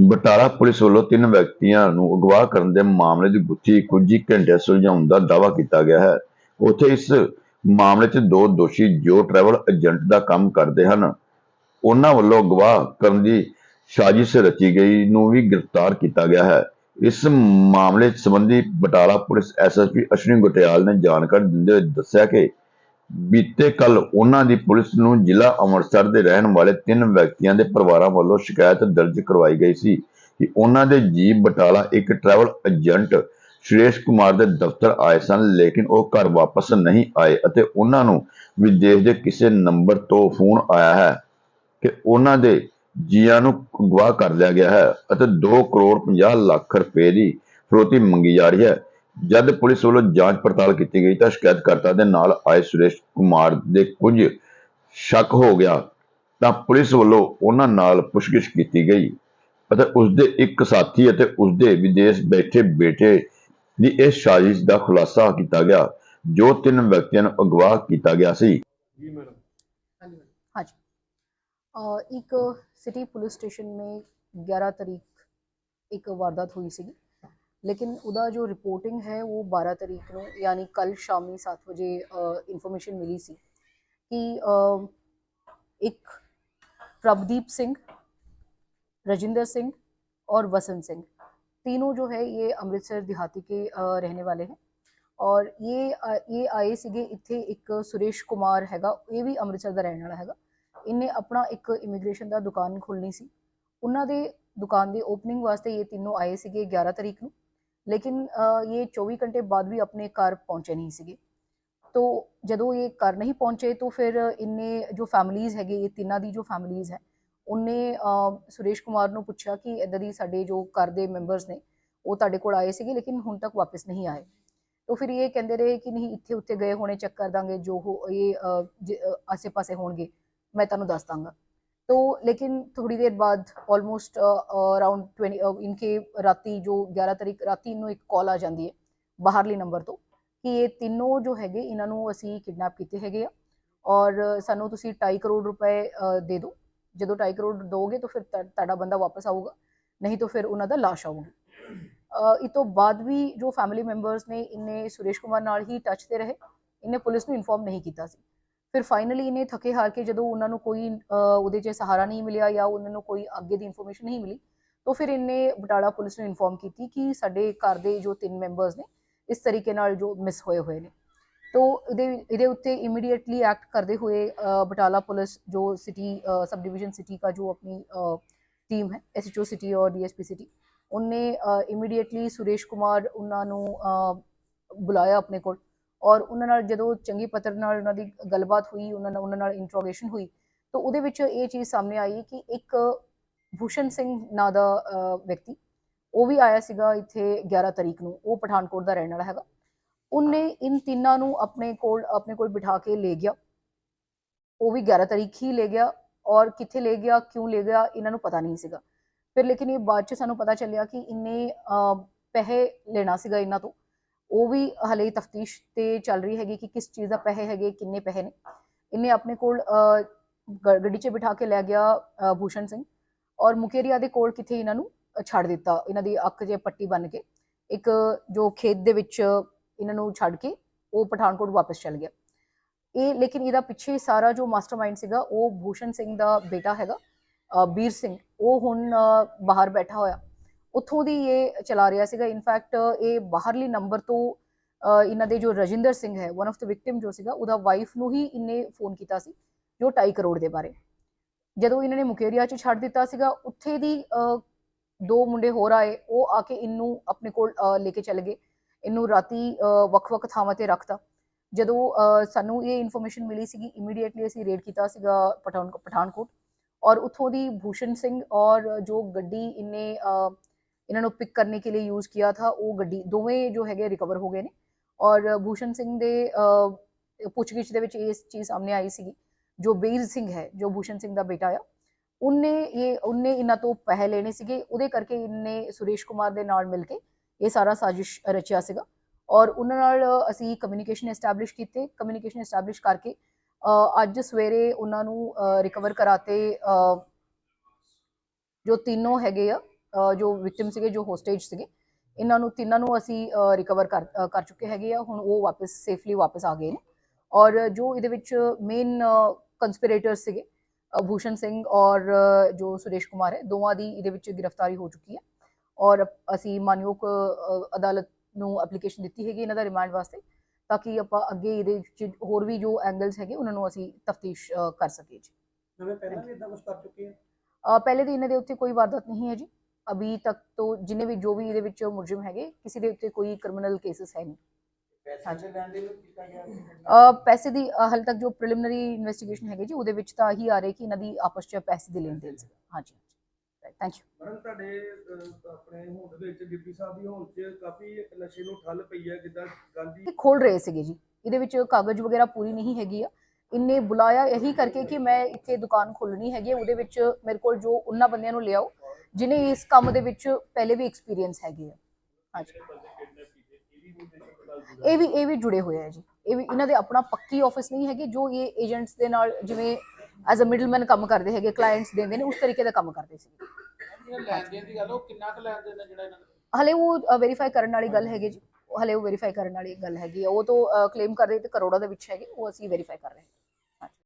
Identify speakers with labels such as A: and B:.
A: Batala police ਵੱਲੋਂ ਤਿੰਨ ਵਿਅਕਤੀਆਂ ਨੂੰ ਅਗਵਾ ਕਰਨ ਦੇ ਮਾਮਲੇ ਦੀ ਗੁੱਥੀ ਕੁਝ ਹੀ ਘੰਟੇ ਸੁਲਝਾਉਣ ਦਾ ਦਾਅਵਾ ਕੀਤਾ ਗਿਆ ਹੈ। ਉੱਥੇ ਇਸ ਮਾਮਲੇ 'ਚ ਦੋ ਦੋਸ਼ੀ ਜੋ ਟਰੈਵਲ ਏਜੰਟ ਦਾ ਕੰਮ ਕਰਦੇ ਹਨ, ਉਹਨਾਂ ਵੱਲੋਂ ਅਗਵਾ ਕਰਨ ਦੀ ਸਾਜ਼ਿਸ਼ ਰਚੀ ਗਈ ਨੂੰ ਵੀ ਗ੍ਰਿਫਤਾਰ ਕੀਤਾ ਗਿਆ ਹੈ। ਇਸ ਮਾਮਲੇ ਸੰਬੰਧੀ ਬਟਾਲਾ ਪੁਲਿਸ ਐਸਐਸਪੀ ਅਸ਼ਵਨੀ ਗੁਟਿਆਲ ਨੇ ਜਾਣਕਾਰੀ ਦਿੰਦੇ ਹੋਏ ਦੱਸਿਆ ਕਿ ਬੀਤੇ ਕੱਲ ਉਹਨਾਂ ਦੀ ਪੁਲਿਸ ਨੂੰ ਜ਼ਿਲ੍ਹਾ ਅੰਮ੍ਰਿਤਸਰ ਦੇ ਰਹਿਣ ਵਾਲੇ ਤਿੰਨ ਵਿਅਕਤੀਆਂ ਦੇ ਪਰਿਵਾਰਾਂ ਵੱਲੋਂ ਸ਼ਿਕਾਇਤ ਦਰਜ ਕਰਵਾਈ ਗਈ ਸੀ ਕਿ ਉਹਨਾਂ ਦੇ ਜੀਪ ਬਟਾਲਾ ਇੱਕ ਟਰੈਵਲ ਏਜੰਟ ਸੁਰੇਸ਼ ਕੁਮਾਰ ਦੇ ਦਫ਼ਤਰ ਆਏ ਸਨ, ਲੇਕਿਨ ਉਹ ਘਰ ਵਾਪਸ ਨਹੀਂ ਆਏ ਅਤੇ ਉਹਨਾਂ ਨੂੰ ਵਿਦੇਸ਼ ਦੇ ਕਿਸੇ ਨੰਬਰ ਤੋਂ ਫੋਨ ਆਇਆ ਹੈ ਕਿ ਉਹਨਾਂ ਦੇ ਜੀਆਂ ਨੂੰ ਅਗਵਾ ਕਰ ਲਿਆ ਗਿਆ ਹੈ ਅਤੇ 2 ਕਰੋੜ 50 ਲੱਖ ਰੁਪਏ ਦੀ ਫਰੋਤੀ ਮੰਗੀ ਜਾ ਰਹੀ ਹੈ। ਜਦ ਪੁਲਿਸ ਵੱਲੋਂ ਜਾਂਚ ਪੜਤਾਲ ਕੀਤੀ ਗਈ ਤਾਂ ਸ਼ਿਕਾਇਤਕਰਤਾ ਦੇ ਨਾਲ ਆਏ ਸੁਰੇਸ਼ ਕੁਮਾਰ ਦੇ ਕੁਝ ਸ਼ੱਕ ਹੋ ਗਿਆ ਤਾਂ ਪੁਲਿਸ ਵੱਲੋਂ ਉਹਨਾਂ ਨਾਲ ਪੁੱਛਗਿੱਛ ਕੀਤੀ ਗਈ ਅਤੇ ਉਸ ਦੇ ਇੱਕ ਸਾਥੀ ਅਤੇ ਉਸ ਦੇ ਵਿਦੇਸ਼ ਬੈਠੇ ਬੇਟੇ ਦੀ ਇਸ ਸਾਜ਼ਿਸ਼ ਦਾ ਖੁਲਾਸਾ ਕੀਤਾ ਗਿਆ ਜੋ ਤਿੰਨ ਵਿਅਕਤੀਆਂ ਨੂੰ ਅਗਵਾ ਕੀਤਾ ਗਿਆ ਸੀ
B: जी मैडम
C: हाँ जी अ, एक सिटी पुलिस स्टेशन में 11 तारीख एक वारदात हुई सी लेकिन ਉਹਦਾ ਜੋ ਰਿਪੋਰਟਿੰਗ ਹੈ ਉਹ 12 ਤਰੀਕ ਨੂੰ ਯਾਨੀ ਕੱਲ ਸ਼ਾਮੀ 7 ਵਜੇ ਇਨਫੋਰਮੇਸ਼ਨ ਮਿਲੀ ਸੀ ਕਿ ਅ, ਇੱਕ प्रभदीप सिंह रजिंदर सिंह और वसंत सिंह तीनों जो है ये अमृतसर देहाती के अ, रहने वाले हैं ਔਰ ਇਹ ਅ, ਇਹ ਆਏ ਸੀਗੇ ਇੱਥੇ ਇੱਕ ਸੁਰੇਸ਼ ਕੁਮਾਰ ਹੈਗਾ ਇਹ ਵੀ ਅੰਮ੍ਰਿਤਸਰ ਦਾ ਰਹਿਣ ਵਾਲਾ ਹੈਗਾ ਇਹਨੇ ਆਪਣਾ ਇੱਕ ਇਮੀਗ੍ਰੇਸ਼ਨ ਦਾ ਦੁਕਾਨ ਖੋਲਣੀ ਸੀ ਉਹਨਾਂ ਦੇ ਦੁਕਾਨ ਦੀ ਓਪਨਿੰਗ ਵਾਸਤੇ ਇਹ ਤਿੰਨੋਂ ਆਏ ਸੀਗੇ 11 ਤਰੀਕ ਨੂੰ ਲੇਕਿਨ ਇਹ 24 ਘੰਟੇ ਬਾਅਦ ਵੀ ਆਪਣੇ ਘਰ ਪਹੁੰਚੇ ਨਹੀਂ ਸੀਗੇ। ਤੋ ਜਦੋਂ ਇਹ ਘਰ ਨਹੀਂ ਪਹੁੰਚੇ ਤਾਂ ਫਿਰ ਇਹਨੇ ਜੋ ਫੈਮਲੀਜ਼ ਹੈਗੇ, ਇਹ ਤਿੰਨਾਂ ਦੀ ਜੋ ਫੈਮਲੀਜ਼ ਹੈ, ਉਹਨੇ ਸੁਰੇਸ਼ ਕੁਮਾਰ ਨੂੰ ਪੁੱਛਿਆ ਕਿ ਇੱਦਾਂ ਦੀ ਸਾਡੇ ਜੋ ਘਰ ਦੇ ਮੈਂਬਰਸ ਨੇ, ਉਹ ਤੁਹਾਡੇ ਕੋਲ ਆਏ ਸੀਗੇ, ਲੇਕਿਨ ਹੁਣ ਤੱਕ ਵਾਪਸ ਨਹੀਂ ਆਏ। ਤੋ ਫਿਰ ਇਹ ਕਹਿੰਦੇ ਰਹੇ ਕਿ ਨਹੀਂ, ਇੱਥੇ ਉੱਥੇ ਗਏ ਹੋਣੇ, ਚੈੱਕ ਕਰ ਦਾਂਗੇ, ਜੋ ਹੋ, ਇਹ ਆਸੇ-ਪਾਸੇ ਹੋਣਗੇ, ਮੈਂ ਤੁਹਾਨੂੰ ਦੱਸ ਦਾਂਗਾ। तो लेकिन थोड़ी देर बाद ऑलमोस्ट अराउंड 20 अ, इनके राती जो 11 ਤਰੀਕ ਰਾਤੀ ਨੂੰ ਇੱਕ ਕਾਲ ਆ ਜਾਂਦੀ ਹੈ ਬਾਹਰਲੀ ਨੰਬਰ ਤੋਂ ਕਿ ਇਹ ਤਿੰਨੋਂ ਜੋ ਹੈਗੇ ਇਹਨਾਂ ਨੂੰ ਅਸੀਂ ਕਿਡਨੈਪ ਕੀਤੇ ਹੈਗੇ ਆ ਔਰ ਸਾਨੂੰ ਤੁਸੀਂ 2.5 ਕਰੋੜ ਰੁਪਏ ਅ, ਦੇ ਦਿਓ ਜਦੋਂ 2.5 ਕਰੋੜ ਦੋਗੇ ਤਾਂ ਫਿਰ ਤੁਹਾ- ਤੁਹਾਡਾ ਬੰਦਾ ਵਾਪਸ ਆਊਗਾ ਨਹੀਂ ਤਾਂ ਫਿਰ ਉਹਨਾਂ ਦਾ ਲਾਸ਼ ਆਊਗੀ ਅ, ਇਹ ਤੋਂ ਬਾਅਦ ਵੀ ਜੋ ਫੈਮਿਲੀ ਮੈਂਬਰਸ ਨੇ ਇਹਨੇ ਸੁਰੇਸ਼ ਕੁਮਾਰ ਨਾਲ ਹੀ ਟੱਚ ਤੇ ਰਹੇ ਇਹਨੇ ਪੁਲਿਸ ਨੂੰ ਇਨਫੋਰਮ ਨਹੀਂ ਕੀਤਾ ਸੀ ਫਿਰ ਫਾਈਨਲੀ ਇਹਨੇ ਥਕੇ ਹਾਰ ਕੇ ਜਦੋਂ ਉਹਨਾਂ ਨੂੰ ਕੋਈ ਉਹਦੇ 'ਚ ਸਹਾਰਾ ਨਹੀਂ ਮਿਲਿਆ ਜਾਂ ਉਹਨਾਂ ਨੂੰ ਕੋਈ ਅੱਗੇ ਦੀ ਇਨਫੋਰਮੇਸ਼ਨ ਨਹੀਂ ਮਿਲੀ, ਤਾਂ ਫਿਰ ਇਹਨੇ ਬਟਾਲਾ ਪੁਲਿਸ ਨੂੰ ਇਨਫੋਰਮ ਕੀਤੀ ਕਿ ਸਾਡੇ ਘਰ ਦੇ ਜੋ ਤਿੰਨ ਮੈਂਬਰਸ ਨੇ, ਇਸ ਤਰੀਕੇ ਨਾਲ ਜੋ ਮਿਸ ਹੋਏ ਹੋਏ ਨੇ। ਤੋ ਇਹਦੇ ਇਹਦੇ ਉੱਤੇ ਇਮੀਡੀਏਟਲੀ ਐਕਟ ਕਰਦੇ ਹੋਏ ਬਟਾਲਾ ਪੁਲਿਸ ਜੋ ਸਿਟੀ ਸਬ ਡਿਵੀਜ਼ਨ ਸਿਟੀ ਦਾ ਜੋ ਆਪਣੀ ਟੀਮ ਹੈ ਐਸਐਚਓ ਸਿਟੀ ਔਰ ਡੀਐਸਪੀ ਸਿਟੀ ਉਹਨੇ ਇਮੀਡੀਏਟਲੀ ਸੁਰੇਸ਼ ਕੁਮਾਰ ਉਹਨਾਂ ਨੂੰ ਬੁਲਾਇਆ ਆਪਣੇ ਕੋਲ। ਔਰ ਉਹਨਾਂ ਨਾਲ ਜਦੋਂ ਚੰਗੀ ਪੱਤਰ ਨਾਲ ਉਹਨਾਂ ਦੀ ਗੱਲਬਾਤ ਹੋਈ ਉਹਨਾਂ ਨਾਲ ਉਹਨਾਂ ਨਾਲ ਇੰਟਰੋਗੇਸ਼ਨ ਹੋਈ ਤਾਂ ਉਹਦੇ ਵਿੱਚ ਇਹ ਚੀਜ਼ ਸਾਹਮਣੇ ਆਈ ਕਿ ਇੱਕ ਭੂਸ਼ਣ ਸਿੰਘ ਨਾਂ ਦਾ ਵਿਅਕਤੀ ਉਹ ਵੀ ਆਇਆ ਸੀਗਾ ਇੱਥੇ 11 ਤਰੀਕ ਨੂੰ ਉਹ ਪਠਾਨਕੋਟ ਦਾ ਰਹਿਣ ਵਾਲਾ ਹੈਗਾ। ਉਹਨੇ ਇਨ ਤਿੰਨਾਂ ਨੂੰ ਆਪਣੇ ਕੋਲ ਆਪਣੇ ਕੋਲ ਬਿਠਾ ਕੇ ਲੈ ਗਿਆ। ਉਹ ਵੀ 11 ਤਰੀਕ ਹੀ ਲੈ ਗਿਆ ਔਰ ਕਿੱਥੇ ਲੈ ਗਿਆ ਕਿਉਂ ਲੈ ਗਿਆ ਇਹਨਾਂ ਨੂੰ ਪਤਾ ਨਹੀਂ ਸੀਗਾ। ਫਿਰ ਲੇਕਿਨ ਇਹ ਬਾਅਦ ਚ ਸਾਨੂੰ ਪਤਾ ਚੱਲਿਆ ਕਿ ਇੰਨੇ ਅ, ਪੈਸੇ ਲੈਣਾ ਸੀਗਾ ਇਹਨਾਂ ਤੋਂ। ਉਹ ਵੀ ਹਲੇ ਤਫਤੀਸ਼ ਤੇ ਚੱਲ ਰਹੀ ਹੈਗੀ ਕਿ ਕਿਸ ਚੀਜ਼ ਦਾ ਪੈਸੇ ਹੈਗੇ, ਕਿੰਨੇ ਪੈਸੇ ਨੇ। ਇਹਨੇ ਆਪਣੇ ਕੋਲ ਗ- ਗੱਡੀ 'ਚ ਬਿਠਾ ਕੇ ਲੈ ਗਿਆ ਭੂਸ਼ਣ ਸਿੰਘ ਔਰ ਮੁਕੇਰੀਆ ਦੇ ਕੋਲ ਕਿਥੇ ਇਹਨਾਂ ਨੂੰ ਛੱਡ ਦਿੱਤਾ। ਇਹਨਾਂ ਦੀ ਅੱਖ ਜੇ ਪੱਟੀ ਬੰਨ ਕੇ, ਇੱਕ ਜੋ ਖੇਤ ਦੇ ਵਿੱਚ ਇਹਨਾਂ ਨੂੰ ਛੱਡ ਕੇ ਉਹ ਪਠਾਨਕੋਟ ਵਾਪਸ ਚਲ ਗਿਆ। ਇਹ, ਲੇਕਿਨ ਇਹਦਾ ਪਿੱਛੇ ਸਾਰਾ ਜੋ ਮਾਸਟਰਮਾਈਂਡ ਸੀਗਾ, ਉਹ ਭੂਸ਼ਣ ਸਿੰਘ ਦਾ ਬੇਟਾ ਹੈਗਾ ਬੀਰ ਸਿੰਘ, ਉਹ ਹੁਣ ਬਾਹਰ ਬੈਠਾ ਹੋਇਆ। ਉੱਥੋਂ ਦੀ ਇਹ ਚਲਾ ਰਿਹਾ ਸੀਗਾ। ਇਨਫੈਕਟ ਇਹ ਬਾਹਰਲੀ ਨੰਬਰ ਤੋਂ ਇਹਨਾਂ ਦੇ ਜੋ ਰਜਿੰਦਰ ਸਿੰਘ ਹੈ ਵਨ ਆਫ ਦ ਵਿਕਟਿਮ ਜੋ ਸੀਗਾ, ਉਹਦਾ ਵਾਈਫ ਨੂੰ ਹੀ ਇਹਨੇ ਫੋਨ ਕੀਤਾ ਸੀ, ਜੋ 2.5 ਕਰੋੜ ਦੇ ਬਾਰੇ। ਜਦੋਂ ਇਹਨਾਂ ਨੇ ਮੁਕੇਰੀਆ 'ਚ ਛੱਡ ਦਿੱਤਾ ਸੀਗਾ, ਉੱਥੇ ਦੀ ਦੋ ਮੁੰਡੇ ਹੋਰ ਆਏ, ਉਹ ਆ ਕੇ ਇਹਨੂੰ ਆਪਣੇ ਕੋਲ ਲੈ ਕੇ ਚਲੇ ਗਏ। ਇਹਨੂੰ ਰਾਤੀ ਵੱਖ-ਵੱਖ ਥਾਵਾਂ ਤੇ ਰੱਖਤਾ। ਜਦੋਂ ਸਾਨੂੰ ਇਹ ਇਨਫੋਰਮੇਸ਼ਨ ਮਿਲੀ ਸੀਗੀ ਇਮੀਡੀਏਟਲੀ ਅਸੀਂ ਰੇਡ ਕੀਤਾ ਸੀਗਾ ਪਠਾਨ ਪਠਾਨਕੋਟ। ਔਰ ਉੱਥੋਂ ਦੀ ਭੂਸ਼ਣ ਸਿੰਘ ਔਰ ਜੋ ਗੱਡੀ ਇਹਨੇ ਇਹਨਾਂ ਨੂੰ ਪਿਕ ਕਰਨੇ ਕੇ ਲਈ ਯੂਜ਼ ਕੀਤਾ ਥਾ, ਉਹ ਗੱਡੀ, ਦੋਵੇਂ ਜੋ ਹੈਗੇ ਰਿਕਵਰ ਹੋ ਗਏ ਨੇ। ਔਰ ਭੂਸ਼ਣ ਸਿੰਘ ਦੇ ਪੁੱਛਗਿੱਛ ਦੇ ਵਿੱਚ ਇਸ ਚੀਜ਼ ਸਾਹਮਣੇ ਆਈ ਸੀਗੀ, ਜੋ ਬੇਰ ਸਿੰਘ ਹੈ, ਜੋ ਭੂਸ਼ਣ ਸਿੰਘ ਦਾ ਬੇਟਾ ਆ, ਉਹਨੇ ਇਹ, ਉਹਨੇ ਇਹਨਾਂ ਤੋਂ ਪੈਸੇ ਲੈਣੇ ਸੀਗੇ, ਉਹਦੇ ਕਰਕੇ ਇਹਨੇ ਸੁਰੇਸ਼ ਕੁਮਾਰ ਦੇ ਨਾਲ ਮਿਲ ਕੇ ਇਹ ਸਾਰਾ ਸਾਜ਼ਿਸ਼ ਰਚਿਆ ਸੀਗਾ। ਔਰ ਉਹਨਾਂ ਨਾਲ ਅਸੀਂ ਕਮਿਊਨੀਕੇਸ਼ਨ ਐਸਟੈਬਲਿਸ਼ ਕੀਤੇ ਕਮਿਊਨੀਕੇਸ਼ਨ ਐਸਟੈਬਲਿਸ਼ ਕਰਕੇ ਅੱਜ ਸਵੇਰੇ ਉਹਨਾਂ ਨੂੰ ਰਿਕਵਰ ਕਰਾਤੇ ਜੋ ਤਿੰਨੋਂ ਹੈਗੇ ਆ ਜੋ ਵਿਕਟਿਮ ਸੀਗੇ ਜੋ ਹੋਸਟੇਜ ਸੀਗੇ ਇਹਨਾਂ ਨੂੰ ਤਿੰਨਾਂ ਨੂੰ ਅਸੀਂ ਰਿਕਵਰ ਕਰ ਚੁੱਕੇ ਹੈਗੇ ਆ। ਹੁਣ ਉਹ ਵਾਪਸ ਸੇਫਲੀ ਵਾਪਸ ਆ ਗਏ ਨੇ। ਔਰ ਜੋ ਇਹਦੇ ਵਿੱਚ ਮੇਨ ਕੰਸਪੀਰੇਟਰ ਸੀਗੇ ਭੂਸ਼ਣ ਸਿੰਘ ਔਰ ਜੋ ਸੁਰੇਸ਼ ਕੁਮਾਰ ਹੈ ਦੋਵਾਂ ਦੀ ਇਹਦੇ ਵਿੱਚ ਗ੍ਰਿਫਤਾਰੀ ਹੋ ਚੁੱਕੀ ਹੈ। ਔਰ ਅਸੀਂ ਮਾਨਯੋਗ ਅਦਾਲਤ ਨੂੰ ਐਪਲੀਕੇਸ਼ਨ ਦਿੱਤੀ ਹੈਗੀ ਇਹਨਾਂ ਦਾ ਰਿਮਾਂਡ ਵਾਸਤੇ ਤਾਂ ਕਿ ਆਪਾਂ ਅੱਗੇ ਇਹਦੇ ਵਿੱਚ ਹੋਰ ਵੀ ਜੋ ਐਂਗਲਸ ਹੈਗੇ ਉਹਨਾਂ ਨੂੰ ਅਸੀਂ ਤਫਤੀਸ਼ ਕਰ ਸਕੀਏ ਜੀ।
B: ਨਵੇਂ ਪਹਿਲਾਂ ਵੀ ਇਦਾਂ ਕੁਝ ਕਰ ਚੁੱਕੇ ਆ?
C: ਪਹਿਲੇ ਦੀ ਇਹਨਾਂ ਦੇ ਉੱਤੇ ਕੋਈ ਵਾਰਦਾਤ ਨਹੀਂ ਹੈ ਜੀ। ਅਭੀ ਤੱਕ ਤੋਂ ਜਿੰਨੇ ਵੀ ਜੋ ਵੀ ਇਹਦੇ ਵਿੱਚ ਮੁਲਜ਼ਮ ਹੈਗੇ ਕਿਸੇ ਦੇ ਉੱਤੇ ਕੋਈ ਕ੍ਰਿਮੀਨਲ ਕੇਸਸ ਹੈ ਨਹੀਂ।
B: ਪੈਸੇ ਦੇ ਲੈਣ ਦੇ ਵਿੱਚ ਕੀਤਾ ਗਿਆ
C: ਅ, ਪੈਸੇ ਦੀ ਅ, ਹਾਲੇ ਤੱਕ ਜੋ ਪ੍ਰੀਲਿਮਿਨਰੀ ਇਨਵੈਸਟੀਗੇਸ਼ਨ ਹੈਗੀ ਜੀ ਉਹਦੇ ਵਿੱਚ ਤਾਂ ਹੀ ਆ ਰਹੀ ਕਿ ਇਹਨਾਂ ਦੀ ਆਪਸ 'ਚ ਪੈਸੇ ਦੀ ਲੈਣ ਦੇਣ ਸੀ। ਹਾਂਜੀ ਥੈਂਕ ਯੂ
D: ਤੁਹਾਡੇ ਅਹ, ਆਪਣੇ ਹੋਂਦ ਦੇ ਵਿੱਚ ਡਿਪਟੀ ਸਾਹਿਬ ਦੀ ਹੋਂਦ 'ਚ ਕਾਫੀ ਨਸ਼ੇ ਨੂੰ ਠੱਲ ਪਈ ਹੈ ਜਿੱਦਾਂ ਗਾਂਧੀ
C: ਇਹ ਖੋਲ ਰਹੇ ਸੀਗੇ ਜੀ। ਇਹਦੇ ਵਿੱਚ ਕਾਗਜ਼ ਵਗੈਰਾ ਪੂਰੀ ਨਹੀਂ ਹੈਗੀ ਆ। ਇੰਨੇ ਬੁਲਾਇਆ ਇਹੀ ਕਰਕੇ ਕਿ ਮੈਂ ਇੱਥੇ ਦੁਕਾਨ ਖੋਲਣੀ ਹੈਗੀ ਉਹਦੇ ਵਿੱਚ ਮੇਰੇ ਕੋਲ ਜੋ ਉਹਨਾਂ ਬੰਦਿਆਂ ਨੂੰ ਲਿਆਓ ਜਿਨੇ ਇਸ ਕੰਮ ਦੇ ਵਿੱਚ ਪਹਿਲੇ ਵੀ ਐਕਸਪੀਰੀਅੰਸ ਹੈਗੇ ਆ। ਹਾਂਜੀ। ਇਹ ਵੀ ਇਹ ਵੀ ਜੁੜੇ ਹੋਏ ਆ ਜੀ। ਇਹ ਵੀ, ਇਹਨਾਂ ਦੇ ਆਪਣਾ ਪੱਕੀ ਆਫਿਸ ਨਹੀਂ ਹੈਗੀ, ਜੋ ਇਹ ਏਜੰਟਸ ਦੇ ਨਾਲ ਜਿਵੇਂ ਐਜ਼ ਅ ਮਿਡਲਮੈਨ ਕੰਮ ਕਰਦੇ ਹੈਗੇ ਕਲਾਇੰਟਸ ਦਿੰਦੇ ਨੇ, ਉਸ ਤਰੀਕੇ ਦਾ ਕੰਮ ਕਰਦੇ ਸੀ। ਹਲੇ ਉਹ ਵੈਰੀਫਾਈ ਕਰਨ ਵਾਲੀ ਗੱਲ ਹੈਗੀ ਜੀ। ਹਲੇ ਉਹ ਵੈਰੀਫਾਈ ਕਰਨ ਵਾਲੀ ਗੱਲ ਹੈਗੀ ਉਹ ਤੋਂ ਕਲੇਮ ਕਰ ਰਹੇ ਤੇ ਕਰੋੜਾਂ ਦੇ ਵਿੱਚ ਹੈਗੇ, ਉਹ ਅਸੀਂ ਵੈਰੀਫਾਈ ਕਰ ਰਹੇ ਹਾਂ।